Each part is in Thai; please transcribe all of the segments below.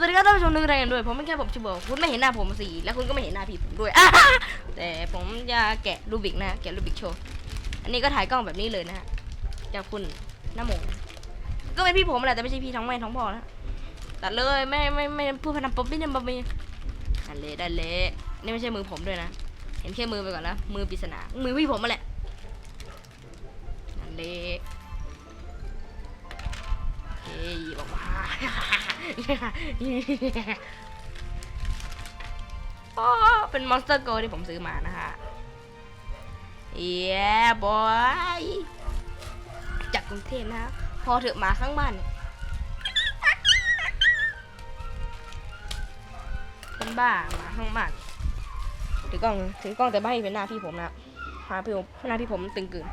สวัสดีครับท่านผู้ชมทุกท่านกันด้วย ผมไม่แค่ผมชิบอกคุณไม่เห็นหน้าผมสิแล้วคุณก็ไม่เห็นหน้าพี่ผมด้วยแต่ผมจะแกะรูบิกนะแกะรูบิกโชว์อันนี้ก็ถ่ายกล้องแบบนี้เลยนะฮะจากคุณหน้าหมงก็เป็นพี่ผมแหละแต่ไม่ใช่พี่ท้องแม่ท้องพ่อนะตัดเลยไม่ไม่ไม่พูดพนันป๊อปปี้เนี่ยป๊อปปี้ได้เลยได้เลยนี่ไม่ใช่มือผมด้วยนะเห็นแค่มือไปก่อนนะมือปริศนามือพี่ผมมาแหละนั่นเลยเฮ้ยออกมา โอ๋อเป็นมอนสเตอร์โกที่ผมซื้อมานะฮะเย้บอยจากกรุงเทพนะฮะพอเถอะหมาข้างบ้านเนี่ยเป็นบ้าหมาข้างบ้านถือกล้องถือกล้องแต่ไม่ให้เป็นหน้าพี่ผมนะหาพี่ผมหน้าพี่ผมตึงเกิน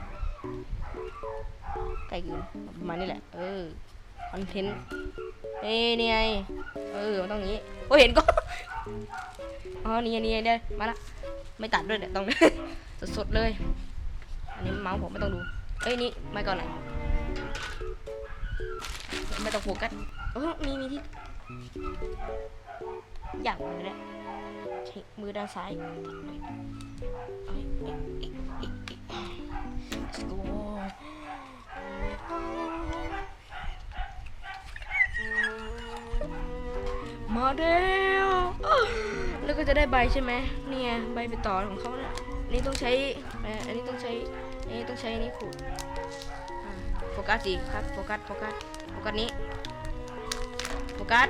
ไกลเกินประมาณนี้แหละ เออ อนเทนต์เอ้ยนี่ไงเออมันต้องอย่างนี้โอ้เห็นก็อ๋อนี่นี่ไงเดี๋ยวมาละไม่ตัดด้วยเนี่ยต้องสดๆเลย อันนี้เมาส์ผมไม่ต้องดูเอ้ยนี่ไม่ก่อนไหนไม่ต้องโฟกัสเออมีมีที่อย่างมันเลยนะมือด้านซ้าย มาเร็วแล้วก็จะได้ใบใช่ไหมนี่ไงใบไปต่อของเขาเนี่ยนี่ต้องใช้เอ่ออันนี้ต้องใช้อันนี้ต้องใช้อันนี้ขูดอ่าโฟกัสสิครับโฟกัสโฟกัสโฟกัสนี้โฟกัส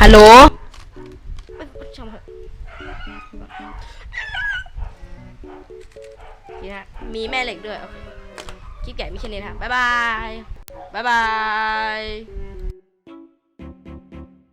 ฮัลโหลเอ้ยช่างมันเถอะนี่นะมีแม่เหล็กด้วยโอเคคลิปใหญ่มีแค่นี้นะครับบ๊ายบายบ๊ายบาย